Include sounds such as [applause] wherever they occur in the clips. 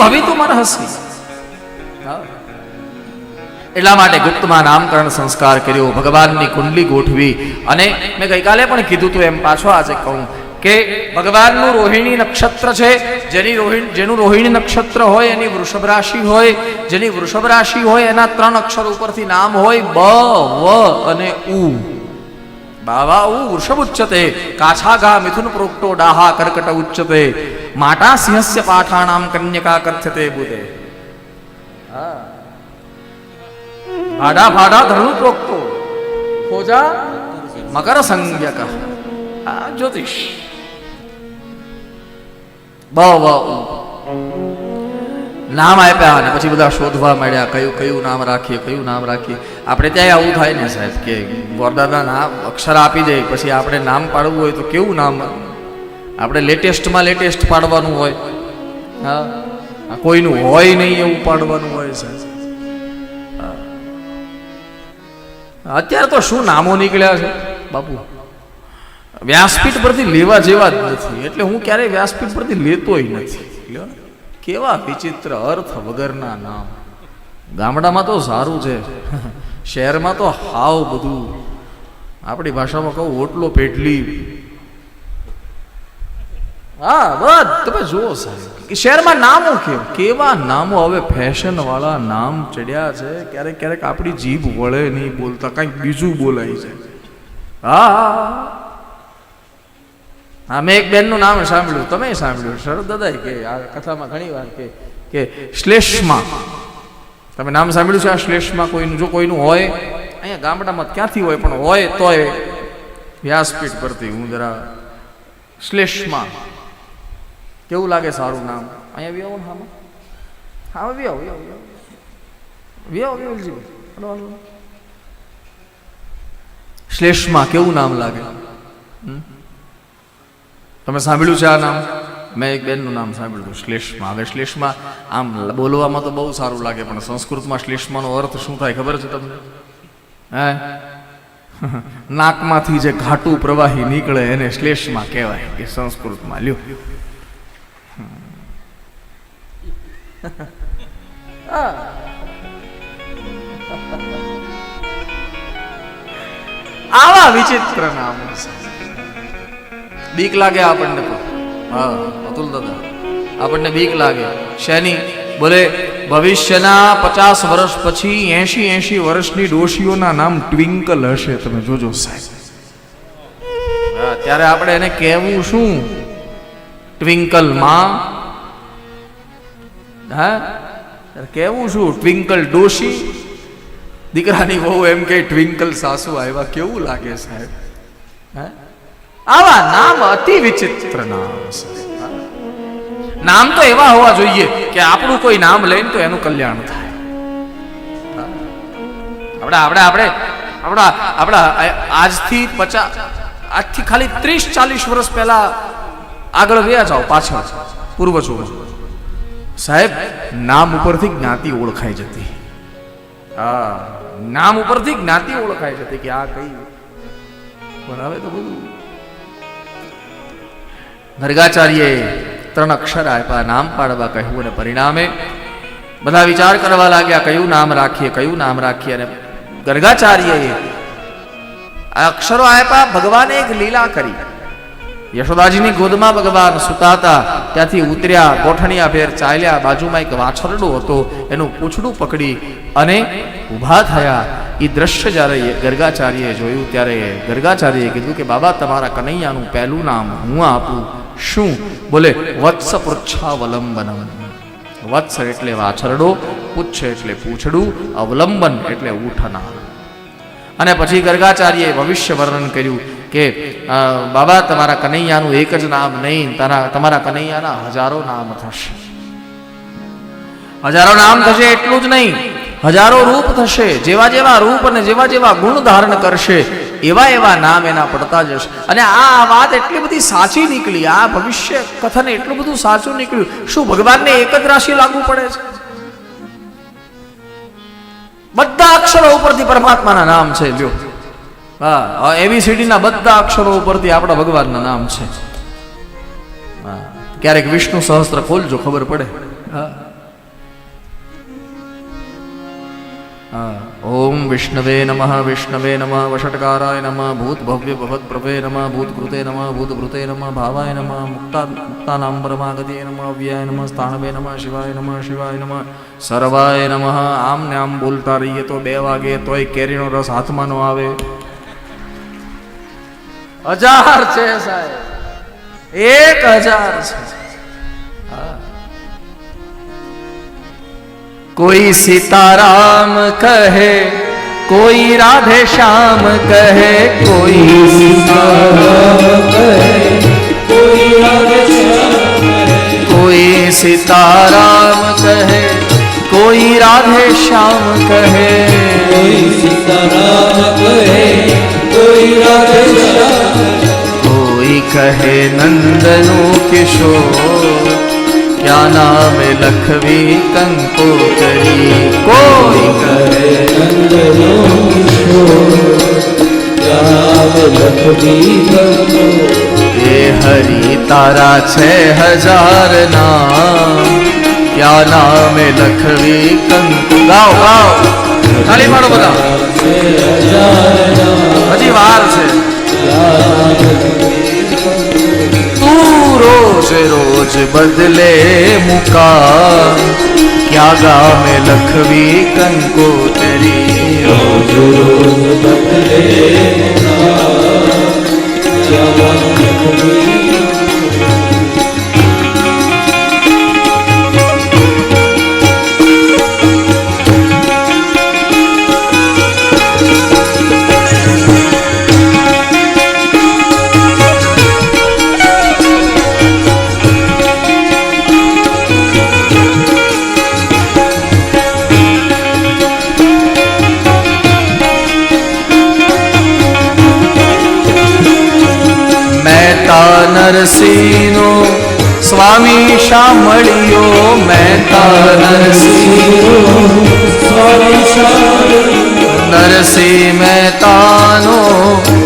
ભવિતું મનહસી એટલા માટે ગુપ્તમાં નામકરણ સંસ્કાર કર્યો, ભગવાનની કુંડલી ગોઠવી અને મેં ગઈકાલે પણ કીધું તું એમ પાછો આજે કહું કે ભગવાનનું રોહિણી નક્ષત્ર છે, જેની રોહિણી, જેનું રોહિણી નક્ષત્ર હોય એની વૃષભ રાશિ હોય, જેની વૃષભ રાશિ હોય એના ત્રણ અક્ષર ઉપરથી નામ હોય બ, વ અને ઉ. બાવા ઉ વૃષભ ઉચ્ચતે કાછા ગા મિથુન પ્રોક્ટો ડાહા કર્કટ ઉચ્ચતે. માટા સિંહસ્ય પાઠાણામ કન્યકા કથ્યતે બુધે ભાડા ભાડા ધરણું પ્રોક્તો ખોજા મકર સંજ્ઞક આ જ્યોતિષ બ નામ આપ્યા અને પછી બધા શોધવા માંડ્યા, કયું કયું નામ રાખીએ, કયું નામ રાખીએ? આપણે ત્યાં આવું થાય ને સાહેબ, કે ગોરદાદા નામ અક્ષર આપી દે, પછી આપણે નામ પાડવું હોય તો કેવું નામ આપણે લેટેસ્ટમાં લેટેસ્ટ પાડવાનું હોય. હા. કોઈનું હોય નહીં એવું પાડવાનું હોય છે. અત્યારે તો શું નામો નીકળ્યા છે? બાપુ, વ્યાસપીઠ પરથી લેવા જેવા જ નથી. એટલે હું ક્યારેય વ્યાસપીઠ પરથી લેતોય નથી. કેવા વિચિત્ર અર્થ વગરના નામ. ગામડામાં તો સારું છે. શહેરમાં તો હાવ બધું. આપણી ભાષામાં કહું, ઓટલો પેટલી હા બસ તમે જુઓ સાહેબ શહેરમાં નામો કેમ? કેવા નામો? હવે ફેશનવાળા નામ ચડ્યા છે, ક્યારેક ક્યારેક આપણી જીભ વળે નહીં બોલતા, કંઈક બીજું બોલાય છે. હા હા મેં એક બેનનું નામ સાંભળ્યું, તમે સાંભળ્યું? શરદ દાદા કે, આ કથામાં ઘણી વાર કે કે શ્લેષમાં. તમે નામ સાંભળ્યું છે આ શ્લેષમાં કોઈનું? જો કોઈનું હોય, અહીંયા ગામડામાં ક્યાંથી હોય, પણ હોય તોય વ્યાસપીઠ પરથી હું જરા શ્લેષમાં. કેવું લાગે સારું નામ? અહીંયા બી આવો ને હામાં. હા બી આવો વ્યવ આવો આવો આવો વેલજીભાઈ. હાલો, હાલો. શ્લેષમાં કેવું નામ લાગે? તમે સાંભળ્યું છે આ નામ? મેં એક બેનનું નામ સાંભળ્યું શ્લેષમાં. હવે શ્લેષમાં આમ બોલવામાં તો બહુ સારું લાગે પણ સંસ્કૃતમાં શ્લેષ્માનો અર્થ શું થાય ખબર છે તમને? હે? [laughs] નાકમાંથી જે ઘાટું પ્રવાહી નીકળે એને શ્લેષમાં કહેવાય કે સંસ્કૃતમાં. લ્યો. [laughs] આવા વિચિત્ર નામ બીક લાગે આપણને હા, અતુલ દાદા. આપણને બીક લાગે. શેની? બોલે, ભવિષ્યના પચાસ વર્ષ પછી એસી એસી વર્ષની ડોશીઓના નામ ટ્વિંકલ હશે. તમે જોજો સાહેબ. ત્યારે આપણે એને કહેવું શું? ટ્વિંકલમાં હા? કેવું શું ટ્વિંકલ ડોશી. દીકરાની બહુ એમ કે ટ્વિંકલ સાસુ આવ્યા. કેવું લાગે સાહેબ? હે? આવા નામ અતિ વિચિત્ર નામ નામ તો એવા હોવા જોઈએ કે આપણું કોઈ નામ લઈને તો એનું કલ્યાણ થાય. આપણા, આપણે આપણે, આપણા આપણા આજથી પચાસ આજથી ખાલી ત્રીસ ચાલીસ વર્ષ પહેલા આગળ ગયા જાઓ પાછળ પૂર્વજોમાં સાહેબ, નામ ઉપરથી જ્ઞાતિ ઓળખાઈ જતી. હા, નામ ઉપરથી જ્ઞાતિ ઓળખાઈ જતી કે આ કઈ. પણ હવે તો બધું. ગર્ગાચાર્યએ ત્રણ અક્ષર આપ્યા, નામ પાડવા કહ્યું અને પરિણામે બધા વિચાર કરવા લાગ્યા, કયું નામ રાખીએ, કયું નામ રાખીએ અને ગર્ગાચાર્યએ આ અક્ષરો આપ્યા, ભગવાને એક લીલા કરી. યશોદાજીની ગોદમાં ભગવાન સુતાતા ત્યાંથી ઉતર્યા, ગોઠણિયા ભેર ચાલ્યા, બાજુમાં એક વાછરડો હતો, એનું પૂછડું પકડી અને ઊભા થયા. એ દ્રશ્ય જ્યારે ગર્ગાચાર્યએ જોયું, ત્યારે ગર્ગાચાર્યએ કીધું કે, બાબા, તમારા કનૈયાનું પહેલું નામ હું આપું. શું? બોલે, વત્સ પૃચ્છાવલંબનમ. વત્સ એટલે વાછરડો, પુચ્છ એટલે પૂછડું, અવલંબન એટલે ઉઠના અને પછી ગર્ગાચાર્યએ ભવિષ્ય વર્ણન કર્યું. કે બાબા, તમારા કનૈયાનું એક જ નામ નહીં, તારા, તમારા કનૈયાના હજારો નામ થશે. હજારો નામ થશે એટલું જ નહીં. હજારો રૂપ થશે. જેવા જેવા રૂપ અને જેવા જેવા ગુણ ધારણ કરશે, એવા એવા નામ એના પડતા જશે. અને આ વાત એટલી બધી સાચી નીકળી. આ ભવિષ્ય કથન એટલું બધું સાચું નીકળ્યું. શું ભગવાનને એક જ રાશિ લાગુ પડે છે? બધા અક્ષરો ઉપરથી પરમાત્માના નામ છે લ્યો હા એબીસીડીના બધા અક્ષરો ઉપરથી આપણા ભગવાનના નામ છે. હા, ક્યારેક વિષ્ણુ સહસ્ત્ર ખોલજો, ખબર પડે. હા. ઓમ વિષ્ણવે નમ વિષ્ણવે નમ, વષટકારાય નમ ભૂત ભવ્ય ભવત પ્રભે નમ, ભૂતકૃતે નમ, ભૂતભૃતે નમ, ભાવાય નમ, મુક્તા મુક્તાનામ પરમાગતિય નમ, અવ્યાય નમ સ્થાણવે નમ, શિવાય નમ શિવાય નમ, સર્વાય નમ આમ ને આમ બોલતા રહીએ તો બે વાગે તોય કેરીનો રસ હાથમાં ન આવે. હજાર છે સાહેબ એક હજાર છે હા. કોઈ સીતારામ કહે કોઈ રાધે શ્યામ કહે કોઈ કોઈ સીતારામ કહે કોઈ રાધે શ્યામ કહે કોઈ કહે કહે નંદનું કિશોર ક્યાં નામે લખવી કંકોતરી કોઈ કહે નંદનું કિશોર ક્યાં નામે લખવી કંકોતરી એ હરી તારા છે હજાર નામ ક્યાં નામે લખવી કંકુ ગાઓ ગાઓ ખાલી પાડો બધા હજી વાર છે તું રોજ રોજ બદલે મુકા ક્યાં ગામે લખવી કંકોતરી? રોજ મહેતા નરસિંહનો સ્વામી શામળિયો મહેતા નરસિંહ નરસિંહ મહેતાનો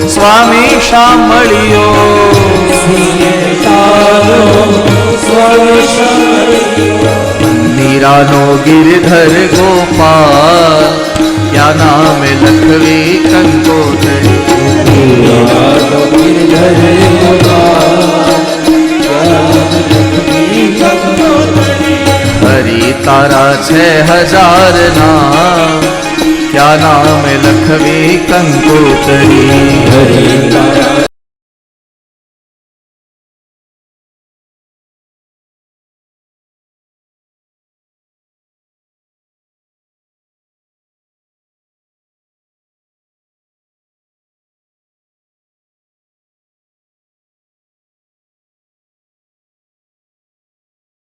સ્વામી શામળિયો મીરાનો ગિરધર ગોપાલ ક્યાં નામે લખવી કંકોતરી. હરી તારા છે હજાર નામ ક્યાં નામ લખવી કંકોતરી હરિ